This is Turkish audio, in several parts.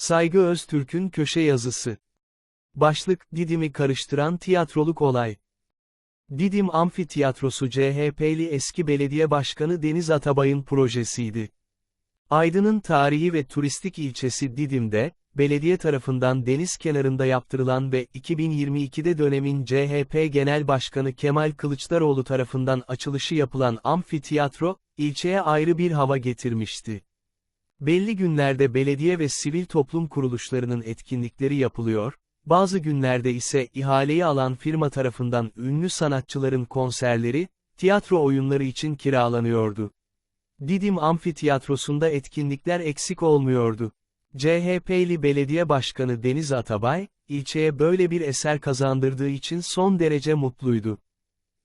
Saygı Öztürk'ün köşe yazısı. Başlık, Didim'i karıştıran tiyatroluk olay. Didim Amfitiyatrosu CHP'li eski belediye başkanı Deniz Atabay'ın projesiydi. Aydın'ın tarihi ve turistik ilçesi Didim'de, belediye tarafından deniz kenarında yaptırılan ve 2022'de dönemin CHP Genel Başkanı Kemal Kılıçdaroğlu tarafından açılışı yapılan amfiteyatro, ilçeye ayrı bir hava getirmişti. Belli günlerde belediye ve sivil toplum kuruluşlarının etkinlikleri yapılıyor, bazı günlerde ise ihaleyi alan firma tarafından ünlü sanatçıların konserleri, tiyatro oyunları için kiralanıyordu. Didim Amfitiyatrosu'nda etkinlikler eksik olmuyordu. CHP'li belediye başkanı Deniz Atabay, ilçeye böyle bir eser kazandırdığı için son derece mutluydu.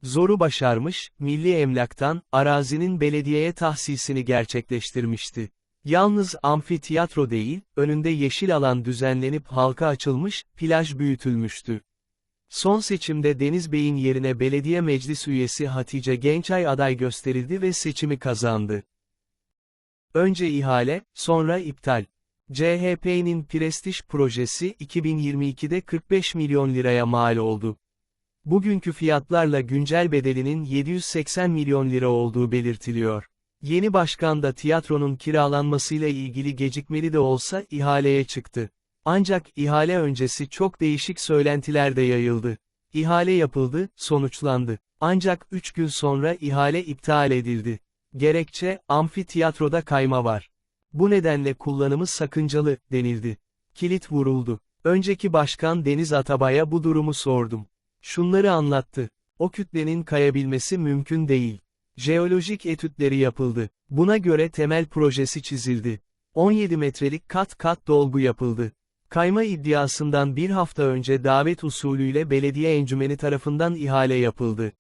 Zoru başarmış, milli emlaktan, arazinin belediyeye tahsisini gerçekleştirmişti. Yalnız amfiteyatro değil, önünde yeşil alan düzenlenip halka açılmış, plaj büyütülmüştü. Son seçimde Deniz Bey'in yerine belediye meclis üyesi Hatice Gençay aday gösterildi ve seçimi kazandı. Önce ihale, sonra iptal. CHP'nin prestij projesi 2022'de 45 milyon liraya mal oldu. Bugünkü fiyatlarla güncel bedelinin 780 milyon lira olduğu belirtiliyor. Yeni başkan da tiyatronun kiralanmasıyla ilgili gecikmeli de olsa ihaleye çıktı. Ancak ihale öncesi çok değişik söylentiler de yayıldı. İhale yapıldı, sonuçlandı. Ancak 3 gün sonra ihale iptal edildi. Gerekçe, amfitiyatroda kayma var. Bu nedenle kullanımı sakıncalı, denildi. Kilit vuruldu. Önceki başkan Deniz Atabay'a bu durumu sordum. Şunları anlattı. O kütlenin kayabilmesi mümkün değil. Jeolojik etütleri yapıldı. Buna göre temel projesi çizildi. 17 metrelik kat kat dolgu yapıldı. Kayma iddiasından bir hafta önce davet usulüyle belediye encümeni tarafından ihale yapıldı.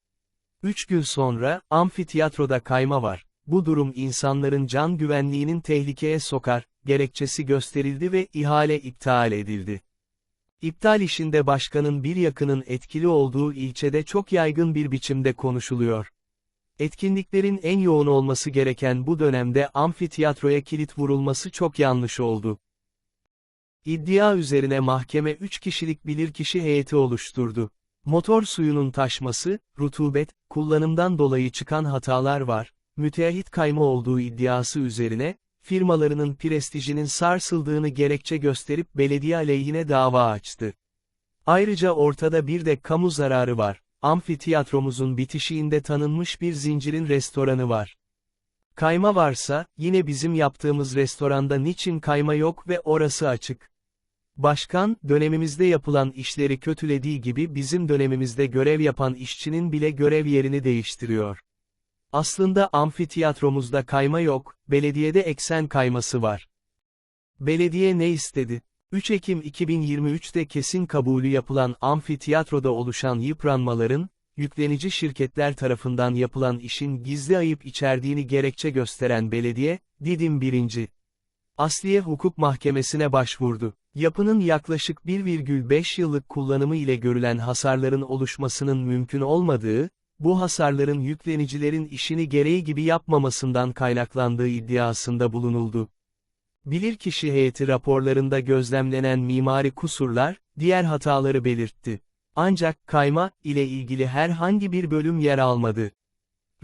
Üç gün sonra, amfitiyatroda kayma var. Bu durum insanların can güvenliğinin tehlikeye sokar, gerekçesi gösterildi ve ihale iptal edildi. İptal işinde başkanın bir yakının etkili olduğu ilçede çok yaygın bir biçimde konuşuluyor. Etkinliklerin en yoğun olması gereken bu dönemde amfitiyatroya kilit vurulması çok yanlış oldu. İddia üzerine mahkeme 3 kişilik bilirkişi heyeti oluşturdu. Motor suyunun taşması, rutubet, kullanımdan dolayı çıkan hatalar var, müteahhit kayma olduğu iddiası üzerine, firmalarının prestijinin sarsıldığını gerekçe gösterip belediye aleyhine dava açtı. Ayrıca ortada bir de kamu zararı var. Amfitiyatromuzun bitişiğinde tanınmış bir zincirin restoranı var. Kayma varsa, yine bizim yaptığımız restoranda niçin kayma yok ve orası açık. Başkan, dönemimizde yapılan işleri kötülediği gibi bizim dönemimizde görev yapan işçinin bile görev yerini değiştiriyor. Aslında amfitiyatromuzda kayma yok, belediyede eksen kayması var. Belediye ne istedi? 3 Ekim 2023'te kesin kabulü yapılan amfitiyatroda oluşan yıpranmaların, yüklenici şirketler tarafından yapılan işin gizli ayıp içerdiğini gerekçe gösteren belediye, Didim 1. Asliye Hukuk Mahkemesi'ne başvurdu. Yapının yaklaşık 1,5 yıllık kullanımı ile görülen hasarların oluşmasının mümkün olmadığı, bu hasarların yüklenicilerin işini gereği gibi yapmamasından kaynaklandığı iddiasında bulunuldu. Bilirkişi heyeti raporlarında gözlemlenen mimari kusurlar, diğer hataları belirtti. Ancak kayma ile ilgili herhangi bir bölüm yer almadı.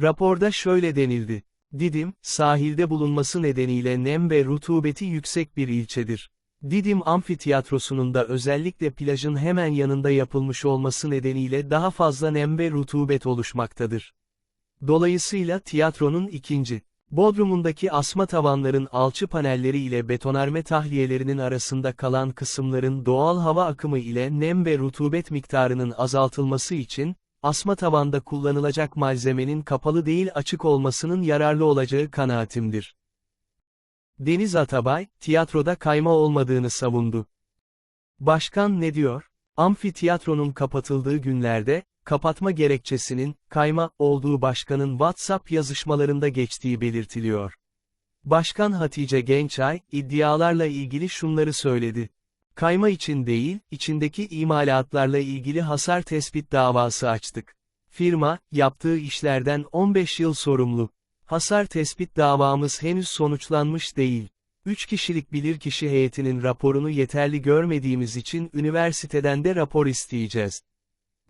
Raporda şöyle denildi. Didim, sahilde bulunması nedeniyle nem ve rutubeti yüksek bir ilçedir. Didim Amfitiyatrosu'nun da özellikle plajın hemen yanında yapılmış olması nedeniyle daha fazla nem ve rutubet oluşmaktadır. Dolayısıyla tiyatronun ikinci, Bodrumundaki asma tavanların alçı panelleri ile betonarme tahliyelerinin arasında kalan kısımların doğal hava akımı ile nem ve rutubet miktarının azaltılması için, asma tavanda kullanılacak malzemenin kapalı değil açık olmasının yararlı olacağı kanaatimdir. Deniz Atabay, tiyatroda kayma olmadığını savundu. Başkan ne diyor? Amfiteyatronun kapatıldığı günlerde, kapatma gerekçesinin, kayma, olduğu başkanın WhatsApp yazışmalarında geçtiği belirtiliyor. Başkan Hatice Gençay, iddialarla ilgili şunları söyledi. Kayma için değil, içindeki imalatlarla ilgili hasar tespit davası açtık. Firma, yaptığı işlerden 15 yıl sorumlu. Hasar tespit davamız henüz sonuçlanmış değil. Üç kişilik bilirkişi heyetinin raporunu yeterli görmediğimiz için üniversiteden de rapor isteyeceğiz.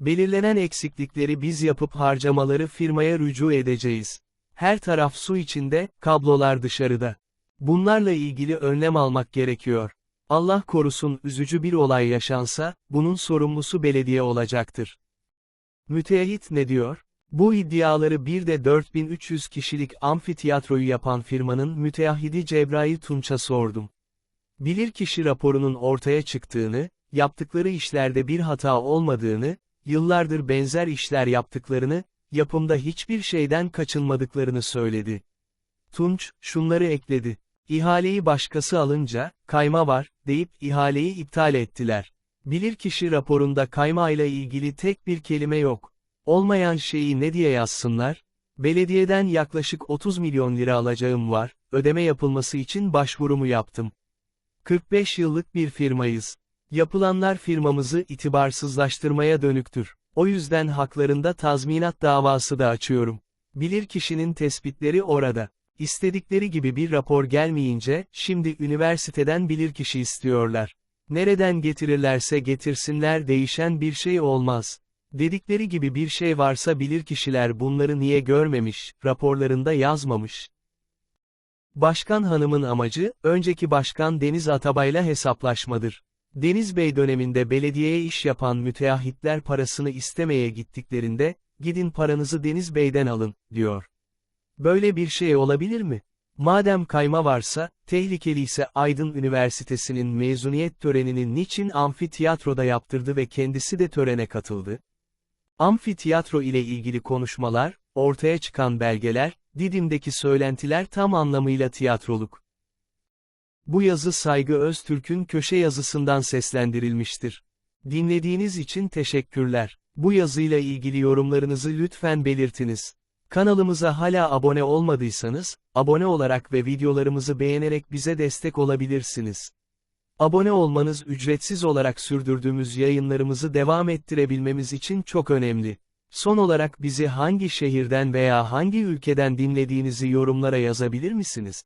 Belirlenen eksiklikleri biz yapıp harcamaları firmaya rücu edeceğiz. Her taraf su içinde, kablolar dışarıda. Bunlarla ilgili önlem almak gerekiyor. Allah korusun üzücü bir olay yaşansa, bunun sorumlusu belediye olacaktır. Müteahhit ne diyor? Bu iddiaları bir de 4300 kişilik amfitiyatroyu yapan firmanın müteahhidi Cebrail Tunç'a sordum. Bilirkişi raporunun ortaya çıktığını, yaptıkları işlerde bir hata olmadığını, yıllardır benzer işler yaptıklarını, yapımda hiçbir şeyden kaçınmadıklarını söyledi. Tunç, şunları ekledi. İhaleyi başkası alınca, kayma var, deyip ihaleyi iptal ettiler. Bilirkişi raporunda kayma ile ilgili tek bir kelime yok. Olmayan şeyi ne diye yazsınlar? Belediyeden yaklaşık 30 milyon lira alacağım var, ödeme yapılması için başvurumu yaptım. 45 yıllık bir firmayız. Yapılanlar firmamızı itibarsızlaştırmaya dönüktür. O yüzden haklarında tazminat davası da açıyorum. Bilirkişinin tespitleri orada. İstedikleri gibi bir rapor gelmeyince, şimdi üniversiteden bilirkişi istiyorlar. Nereden getirirlerse getirsinler değişen bir şey olmaz. Dedikleri gibi bir şey varsa bilirkişiler bunları niye görmemiş, raporlarında yazmamış. Başkan hanımın amacı, önceki başkan Deniz Atabay'la hesaplaşmadır. Deniz Bey döneminde belediyeye iş yapan müteahhitler parasını istemeye gittiklerinde, gidin paranızı Deniz Bey'den alın, diyor. Böyle bir şey olabilir mi? Madem kayma varsa, tehlikeliyse Aydın Üniversitesi'nin mezuniyet törenini niçin amfitiyatroda yaptırdı ve kendisi de törene katıldı? Amfiteyatro ile ilgili konuşmalar, ortaya çıkan belgeler, Didim'deki söylentiler tam anlamıyla tiyatroluk. Bu yazı Saygı Öztürk'ün köşe yazısından seslendirilmiştir. Dinlediğiniz için teşekkürler. Bu yazıyla ilgili yorumlarınızı lütfen belirtiniz. Kanalımıza hala abone olmadıysanız, abone olarak ve videolarımızı beğenerek bize destek olabilirsiniz. Abone olmanız ücretsiz olarak sürdürdüğümüz yayınlarımızı devam ettirebilmemiz için çok önemli. Son olarak bizi hangi şehirden veya hangi ülkeden dinlediğinizi yorumlara yazabilir misiniz?